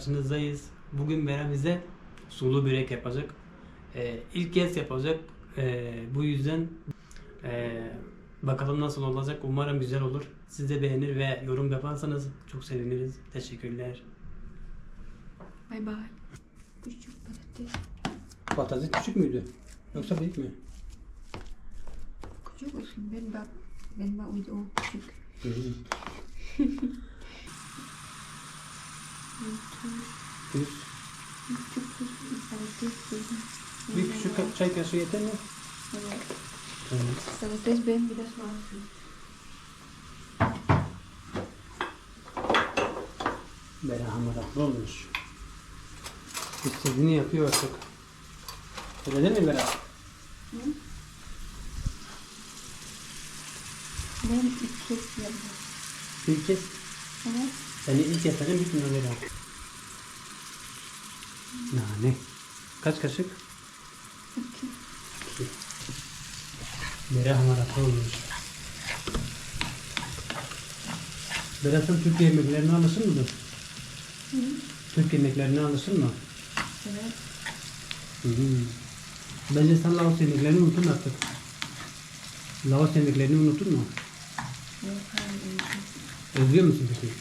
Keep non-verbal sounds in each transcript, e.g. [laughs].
karşınızdayız. Bugün Beren bize sulu börek yapacak. Ee, ilk kez yapacak. Ee, bu yüzden ee, bakalım nasıl olacak. Umarım güzel olur. Siz de beğenir ve yorum yaparsanız çok seviniriz. Teşekkürler. Bay bay. Küçük patates. Patates küçük müydü? Yoksa büyük mü? Küçük olsun. Ben bak. Ben bak o küçük. [laughs] Bir küçük çay kaşığı yeter mi? Evet. Tamam. Patates ben biraz var. Beren hamaratlı olmuş. İstediğini yapıyor artık. Öyle değil mi Beren? Ben ilk kez yaptım. İlk kez Evet. Seni ilk yaparım bir gün öyle Nane. Kaç kaşık? İki. İki. Bere hamaratlı olmuş. Bere sen Türk yemeklerine alışır mısın? Hı. Türk yemeklerine alışır mı? Evet. Hı hı. Bence sen Laos yemeklerini unuttun artık. Laos yemeklerini unuttun mu? Yok hayır. Özlüyor musun peki?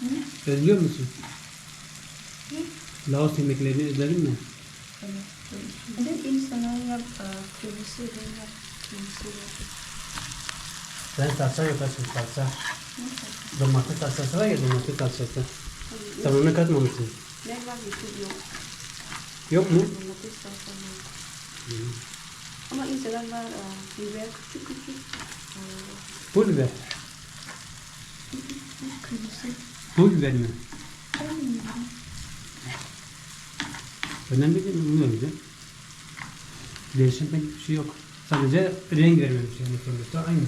Hı? Özlüyor musun? Laos yemeklerini özledin mi? Evet. Bir de insanlar yap. Kırmızı ben yap. Kırmızı. Sen salça yaparsın salça. Domates salçası var ya domates salçası. Sen onu katmamışsın. Ben var yok. Yok mu? Domates salsa yok. Ama insanlar var. e, Biber küçük küçük. Pul biber. Kırmızı. Pul biber mi? Ben bilmiyorum. Önemli değil mi? Bilmiyorum ya. Değişen pek bir şey yok. Sadece renk vermemiş yani sonuçta aynı.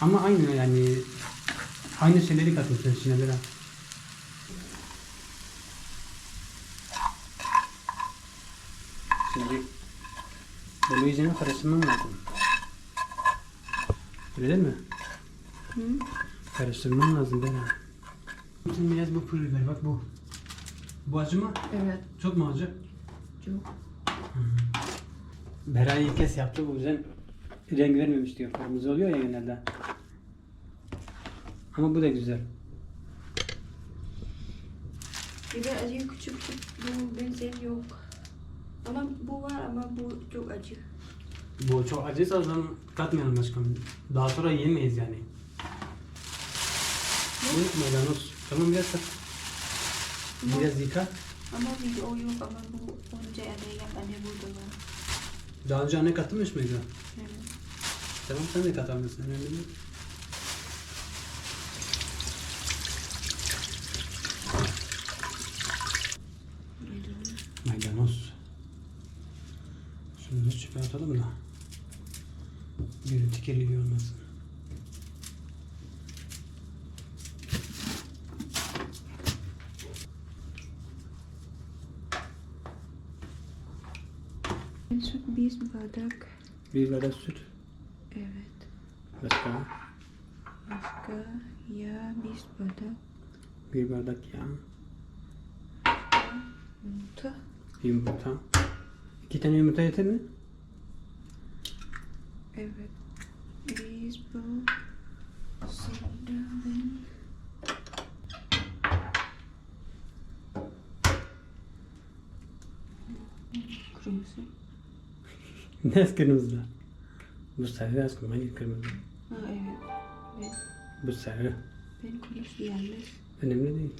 Ama aynı yani aynı şeyleri katmışsın içine biraz. Şimdi bunu iyice karıştırmam lazım. Öyle değil mi? Hı? Karıştırmam lazım Bera. Şimdi biraz bu pul biber bak bu. Bu acı mı? Evet. Çok mu acı? Çok. Bera ilk kez yaptı bu yüzden renk vermemiş diyor. Kırmızı oluyor ya genelde. Ama bu da güzel. Biber acı küçük küçük. Bu benzer yok. Ama bu var ama bu çok acı. Bu çok acıysa o zaman katmayalım başkanım. Daha sonra yemeyiz yani. Bu maydanoz. Tamam biraz kat. Biraz yıka. Ama video yok ama bu önce anne yap anne burada var. Daha önce anne katmış mıydı? Evet. Tamam sen de katabilirsin. Önemli değil. Maydanoz. Maydanoz. Şunu da çöpe atalım da. Görüntü kirliliği olmasın. Süt bir bardak. Bir bardak süt. Evet. Başka Başka yağ bir bardak. bir bardak yağ. Yumurta. Yumurta. İki tane yumurta yeter mi? Evet. Bir bu. Sonra ben kırmızı. Ne [laughs] kırmızı? Bu sarı aşkım. Hayır kırmızı. Ha evet. Ben, Bu sarı. ben kırmızı yalnız. Önemli değil.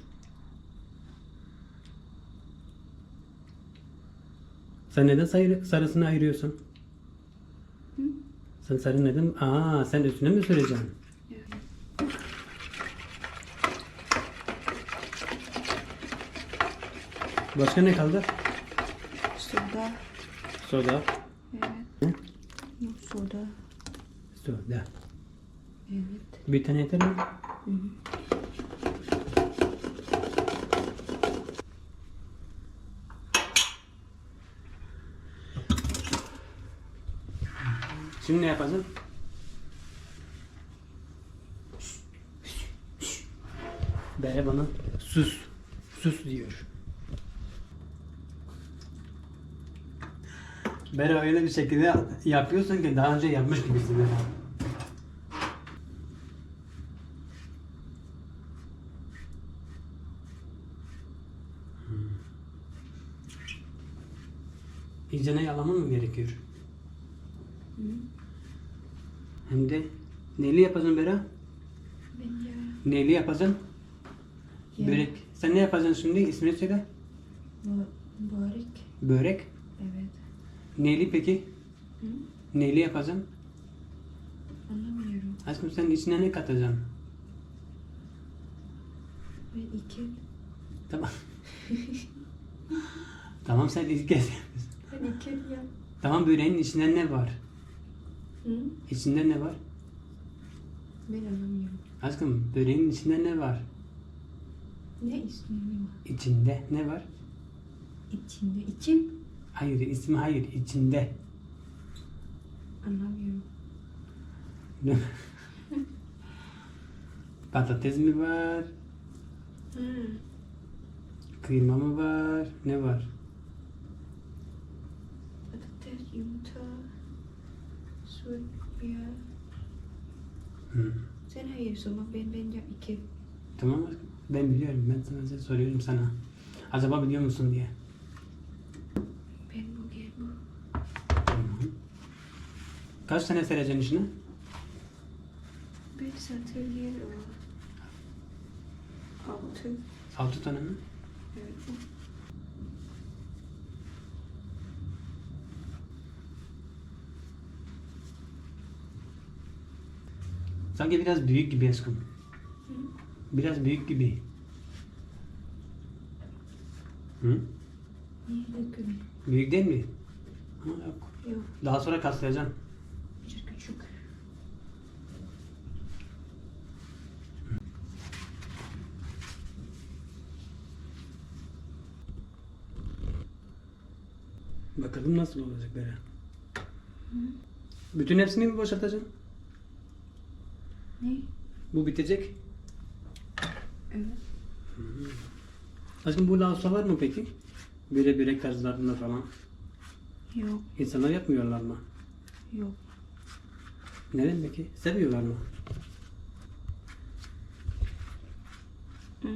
Sen neden sarı, sarısını ayırıyorsun? Hı? Sen sarı neden? Aa sen üstüne mi süreceksin? Evet. Başka ne kaldı? Soda. Soda. Evet. Yok soda. Soda. Evet. Bir tane yeter mi? Hı hı. Şimdi ne yapacaksın? Bere bana sus. Sus diyor. Bere öyle bir şekilde yapıyorsun ki daha önce yapmış gibisin. Hmm. İyicene yalaman mı gerekiyor? Hı. Hem de neyli yapacaksın Bera? Neyli yapacaksın? ya. Börek. Sen ne yapacaksın şimdi? İsmini söyle. Barik. Börek. Evet. Neyli peki? Hı? Neyli yapacaksın? Anlamıyorum. Aşkım sen içine ne katacaksın? Ben iki. Tamam. [laughs] tamam sen ilk kez Ben iki yap. Tamam böreğin içinde ne var? Hı? İçinde ne var? Ben anlamıyorum. Aşkım böreğin içinde ne var? Ne ismi var? İçinde ne var? İçinde. İçim. Hayır ismi hayır içinde. Anlamıyorum. [laughs] Patates mi var? Hı. Kıyma mı var? Ne var? Patates, yumurta, süt, yağ. Hı. Sen hayır sonra ben ben yap iki. Tamam. Ben biliyorum. Ben sana soruyorum sana. Acaba biliyor musun diye. Ben bu gel bu. Tamam. Kaç tane sereceksin içine? Ben satır yer o. Altı. Altı tane mi? Evet. Sanki biraz büyük gibi aşkım. Hı? Biraz büyük gibi. Hı? Büyük değil mi? Ha, yok. Yok. Daha sonra kaslayacaksın. Küçük küçük. Bakalım nasıl olacak böyle. Bütün hepsini mi boşaltacaksın? Ne? Bu bitecek. Evet. Aşkım bu lausa var mı peki? Böyle börek tarzlarında falan. Yok. İnsanlar yapmıyorlar mı? Yok. Neden peki? Seviyorlar mı? Hmm,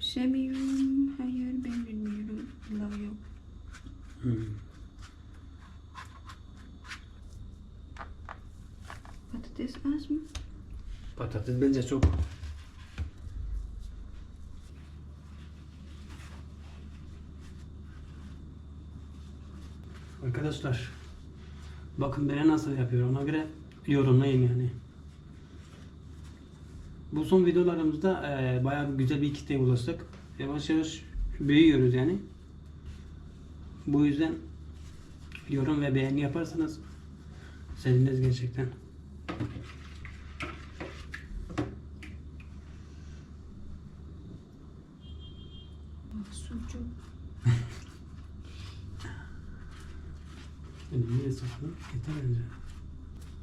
sevmiyorum. Hayır ben bilmiyorum. Lav yok. Hmm. Patates az mı? Çok. Arkadaşlar bakın beni nasıl yapıyor ona göre yorumlayın yani. Bu son videolarımızda e, bayağı güzel bir kitleye ulaştık. Yavaş yavaş büyüyoruz yani. Bu yüzden yorum ve beğeni yaparsanız seviniriz gerçekten. Bak sucuk. Sıkalım. Yeter bence.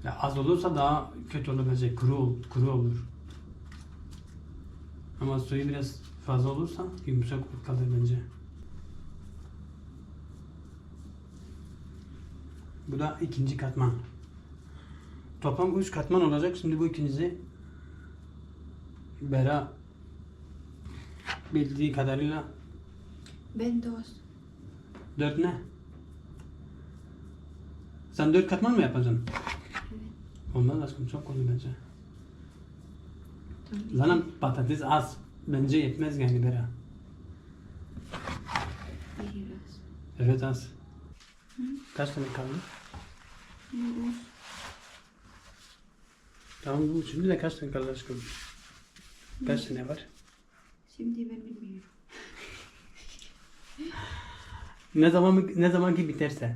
Ya az olursa daha kötü olur bence. Kuru, kuru olur. Ama suyu biraz fazla olursa yumuşak kalır bence. Bu da ikinci katman. Toplam üç katman olacak. Şimdi bu ikincisi Bera bildiği kadarıyla Ben dos. dört ne? Sen dört katman mı yapacaksın? Ondan aşkım çok oldu bence. Zaten patates az. Bence yetmez yani Bera. Evet az. Kaç tane kaldı? Tamam bu şimdi de kaç tane kaldı aşkım? Kaç tane var? Şimdi ben bilmiyorum. Ne zaman ne zaman ki biterse.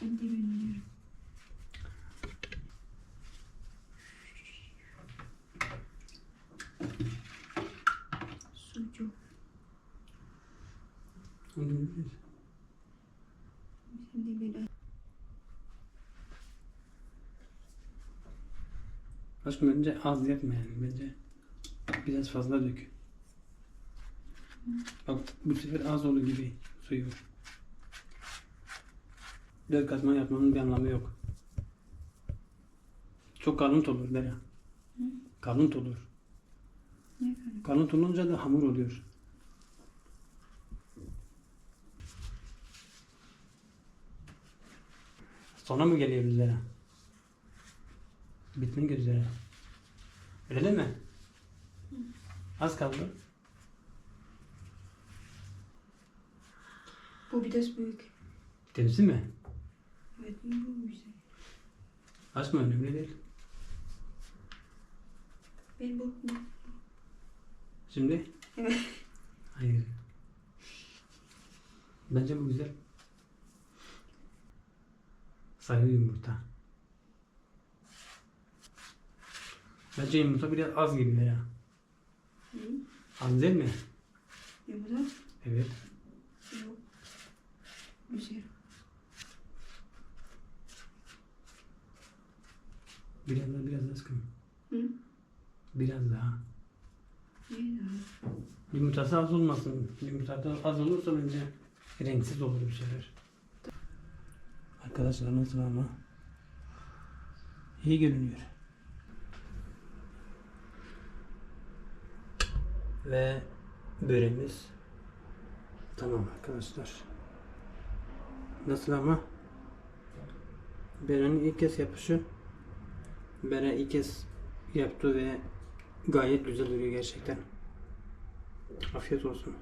Bak şimdi bilmiyorum. Sucuk. Şimdi ben Aşkım bence az yapma yani bence. Biraz fazla dök. Bak bu sefer az oldu gibi suyu. Dört katman yapmanın bir anlamı yok. Çok kalın olur Bera. Kalın olur. Ne kadar? Kalın olunca da hamur oluyor. Sona mı geliyoruz Bera? Bitmek üzere. Öyle değil mi? Az kaldı. Bu biraz büyük. Tepsi mi? Evet bu güzel. Açma önemli değil. Ben bu. bu. Şimdi? Evet. Hayır. Bence bu güzel. Sarı yumurta. Bence yumurta biraz az gibi ya. Hı? Az değil mi? Yumurta? Evet. Yok. Güzel. Biraz daha biraz daha sıkın. Hı? Biraz daha. Ne daha? Yumurtası az olmasın. Yumurtası az olursa bence renksiz olur bir şeyler. Arkadaşlar nasıl ama? İyi görünüyor. Ve böreğimiz tamam arkadaşlar. Nasıl ama? Beren'in ilk kez yapışı. Beren ilk kez yaptı ve gayet güzel duruyor gerçekten. Afiyet olsun.